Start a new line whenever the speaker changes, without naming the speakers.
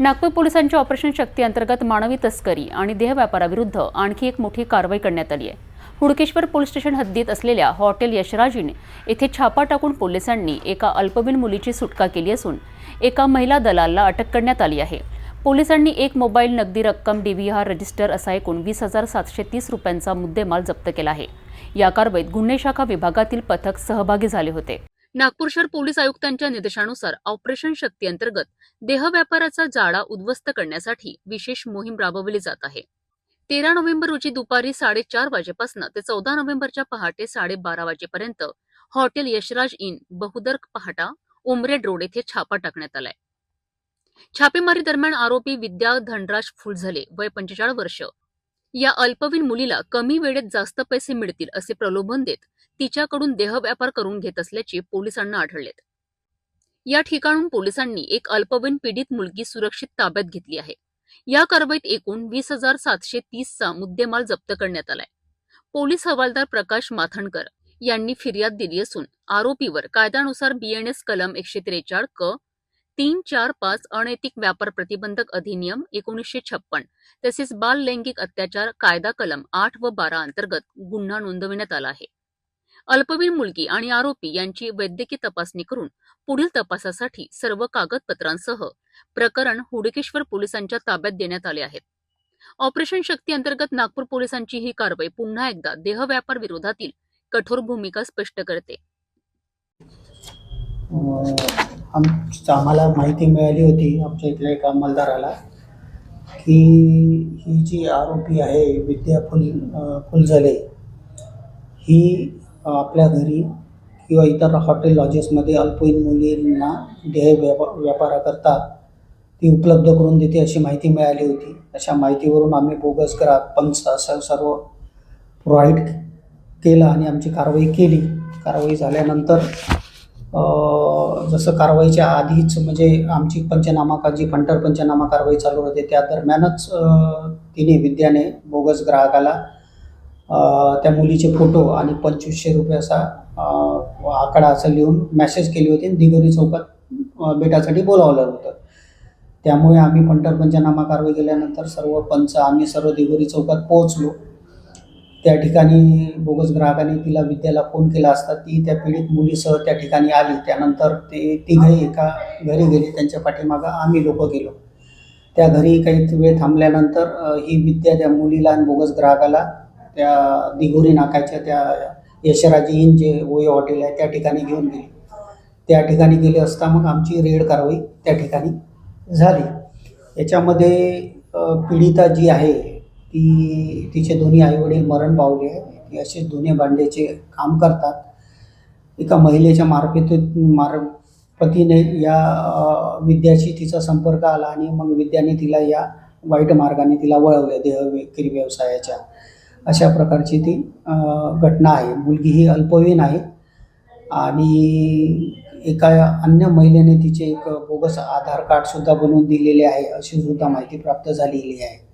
नागपूर पोलिसांच्या ऑपरेशन शक्ती अंतर्गत मानवी तस्करी आणि देह व्यापाराविरुद्ध आणखी एक मोठी कारवाई करण्यात आली आहे. हुडकेश्वर पोलीस स्टेशन हद्दीत असलेल्या हॉटेल यशराजीने येथे छापा टाकून पोलिसांनी एका अल्पवयीन मुलीची सुटका केली असून एका महिला दलालला अटक करण्यात आली आहे. पोलिसांनी एक मोबाईल नगदी रक्कम डीव्हीआर रजिस्टर असा एकूण वीस हजार सातशे तीस रुपयांचा मुद्देमाल जप्त केला आहे. या कारवाईत गुन्हे शाखा विभागातील पथक सहभागी झाले होते. नागपूर शहर पोलीस आयुक्तांच्या निर्देशानुसार ऑपरेशन शक्ती अंतर्गत देह व्यापाराचा जाळा उद्ध्वस्त करण्यासाठी विशेष मोहीम राबवली जात आहे. तेरा नोव्हेंबर रोजी दुपारी साडेचार वाजेपासून ते चौदा नोव्हेंबरच्या पहाटे साडेबारा वाजेपर्यंत हॉटेल यशराज इन बहुदर पहाटा उमरेड रोड येथे छापा टाकण्यात आलाय. छापेमारी दरम्यान आरोपी विद्या धनराज फुलझले वय पंचेचाळीस वर्ष या अल्पवयीन मुलीला कमी वेळेत जास्त पैसे मिळतील असे प्रलोभन देत तिच्याकडून देहव्यापार करून घेत असल्याचे पोलिसांना आढळलेत. या ठिकाणून पोलिसांनी एक अल्पवयीन पीडित मुलगी सुरक्षित ताब्यात घेतली आहे. या कारवाईत एकूण वीस हजार सातशे तीसचा मुद्देमाल जप्त करण्यात आलाय. पोलीस हवालदार प्रकाश माथणकर यांनी फिर्याद दिली असून आरोपीवर कायद्यानुसार बीएनएस कलम एकशे त्रेचाळ क तीन चार पाच अनैतिक व्यापार प्रतिबंधक अधिनियम एकोणीसशे छप्पन तसेच बाल लैंगिक अत्याचार कायदा कलम आठ व बारा अंतर्गत गुन्हा नोंदविण्यात आला आहे. अल्पवयीन मुलगी आणि आरोपी यांची वैद्यकीय तपासणी करून पुढील तपासासाठी सर्व कागदपत्रांसह प्रकरण हुडकेश्वर पोलिसांच्या ताब्यात देण्यात आले आहेत. ऑपरेशन शक्ती अंतर्गत नागपूर पोलिसांची ही कारवाई पुन्हा एकदा देहव्यापार विरोधातील कठोर भूमिका स्पष्ट करते.
अं, आम आम्हाला माहिती मिळाली होती आमच्या इथल्या एका अंमलदाराला की ही जी आरोपी आहे विद्या फुल फुलझले ही आपल्या घरी किंवा इतर हॉटेल लॉजेसमध्ये अल्पवयीन मुलींना देह व्यापा व्यापाराकरता ती उपलब्ध करून देते अशी माहिती मिळाली होती. अशा माहितीवरून आम्ही बोगस करा पंच असं सर्व प्रोव्हाइड केलं आणि आमची कारवाई केली. कारवाई झाल्यानंतर जसं कारवाईच्या आधीच म्हणजे आमची पंचनामा का जी फंटर पंचनामा कारवाई चालू होते त्या दरम्यानच तिने विद्याने बोगस ग्राहकाला त्या मुलीचे फोटो आणि पंचवीसशे रुपये असा आकडा असं लिहून मॅसेज केली होती आणि दिगोरी चौकात भेटासाठी बोलावलं होतं. त्यामुळे आम्ही फंटर पंचनामा कारवाई केल्यानंतर सर्व पंच आम्ही सर्व दिगोरी चौकात पोहोचलो. त्या ठिकाणी बोगस ग्राहकाने तिला विद्याला फोन केला असता ती त्या पीडित मुलीसह त्या ठिकाणी आली. त्यानंतर ते तिघही एका घरी गेले. त्यांच्या पाठीमागं आम्ही लोक गेलो. त्या घरी काही वेळ थांबल्यानंतर ही विद्या त्या मुलीला आणि बोगस ग्राहकाला त्या दिघोरी नाकाच्या त्या यशराजी इन जे ओय हॉटेल आहे त्या ठिकाणी घेऊन गेली. त्या ठिकाणी गेले असता मग आमची रेड कारवाई त्या ठिकाणी झाली. याच्यामध्ये पीडिता जी आहे ती तिचे दोन्ही आईवडील मरण पावले आहे ती असे दोन्ही भांड्याचे काम करतात. एका महिलेच्या मार्फत मार्फतीने या विद्याशी तिचा संपर्क आला आणि मग विद्याने तिला या वाईट मार्गाने तिला वळवले देह विक्री व्यवसायाच्या. अशा प्रकारची ती घटना आहे. मुलगी ही अल्पवयीन आहे आणि एका अन्य महिलेने तिचे एक बोगस आधार कार्डसुद्धा बनवून दिलेले आहे अशी सुद्धा माहिती प्राप्त झालेली आहे.